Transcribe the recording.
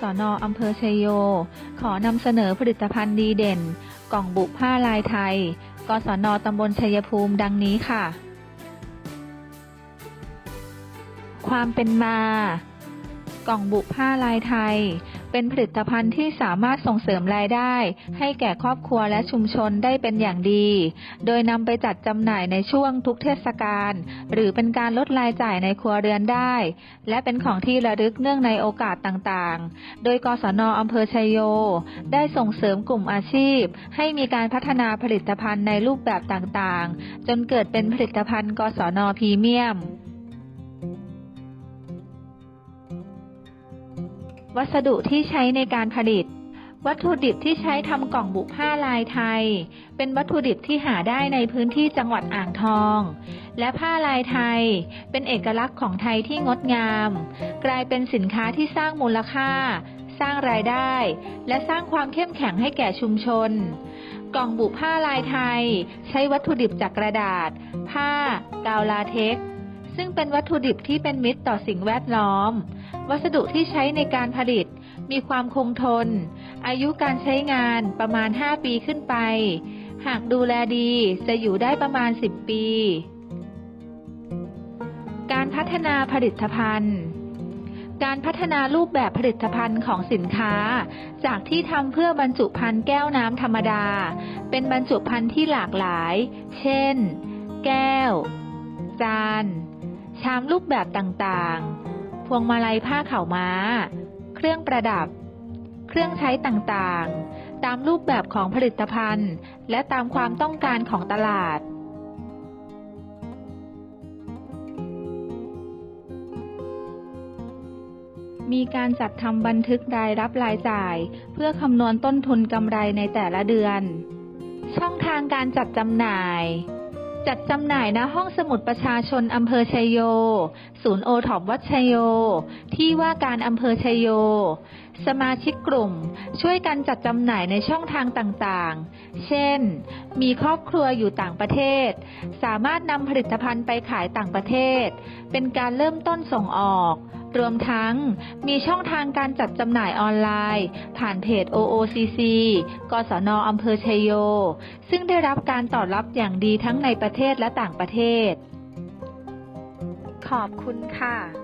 ศนอำเภอชัยโย ขอนำเสนอผลิตภัณฑ์ดีเด่น กล่องบุผ้าลายไทยกศนตำบลชัยภูมิดังนี้ค่ะ ความเป็นมา กล่องบุผ้าลายไทย เป็นผลิตภัณฑ์ที่สามารถส่งเสริมรายได้ ให้แก่ครอบครัวและชุมชนได้เป็นอย่างดี โดยนำไปจัดจำหน่ายในช่วงทุกเทศกาลหรือเป็นการลดรายจ่ายในครัวเรือนได้ และเป็นของที่ระลึกเนื่องในโอกาสต่างๆ โดยกศนอำเภอชัยโย ได้ส่งเสริมกลุ่มอาชีพ ให้มีการพัฒนาผลิตภัณฑ์ในรูปแบบต่างๆ จนเกิดเป็นผลิตภัณฑ์กศนพรีเมียม วัสดุที่ใช้ในการผลิต วัตถุดิบที่ใช้ทำกล่องบุผ้าลายไทย เป็นวัตถุดิบที่หาได้ในพื้นที่จังหวัดอ่างทอง และผ้าลายไทย เป็นเอกลักษณ์ของไทยที่งดงาม กลายเป็นสินค้าที่สร้างมูลค่า สร้างรายได้ และสร้างความเข้มแข็งให้แก่ชุมชนกล่องบุผ้าลายไทย ใช้วัตถุดิบจากกระดาษ ผ้ากาวลาเท็กซ์ ซึ่งเป็นวัตถุดิบที่เป็นมิตรต่อสิ่งแวดล้อม วัสดุที่ใช้ในการผลิต มีความคงทน อายุการใช้งานประมาณ 5 ปีขึ้นไป หากดูแลดีจะอยู่ได้ประมาณ 10 ปี การพัฒนาผลิตภัณฑ์การพัฒนารูปแบบผลิตภัณฑ์ของสินค้า จากที่ทำเพื่อบรรจุภัณฑ์แก้วน้ำธรรมดา เป็นบรรจุภัณฑ์ที่หลากหลาย เช่น แก้ว จาน ชามรูปแบบต่างๆ พวงมาลัยผ้าข่าวม้า เครื่องประดับ เครื่องใช้ต่างๆ ตามรูปแบบของผลิตภัณฑ์ และตามความต้องการของตลาดมีการจัดทำบันทึกรายรับรายจ่าย เพื่อคำนวณต้นทุนกำไรในแต่ละเดือน ช่องทางการจัดจำหน่าย จัดจำหน่ายณห้องสมุดประชาชนอำเภอชัยโย ศูนย์โอทอปวัดชัยโย ที่ว่าการอำเภอชัยโย สมาชิกกลุ่ม ช่วยกันจัดจำหน่ายในช่องทางต่างๆ เช่น มีครอบครัวอยู่ต่างประเทศ สามารถนำผลิตภัณฑ์ไปขายต่างประเทศ เป็นการเริ่มต้นส่งออก รวมทั้ง มีช่องทางการจัดจำหน่ายออนไลน์ ผ่านเพจ OOCC กศนอำเภอชัยโย ซึ่งได้รับการตอบรับอย่างดีทั้งในประเทศและต่างประเทศ ขอบคุณค่ะ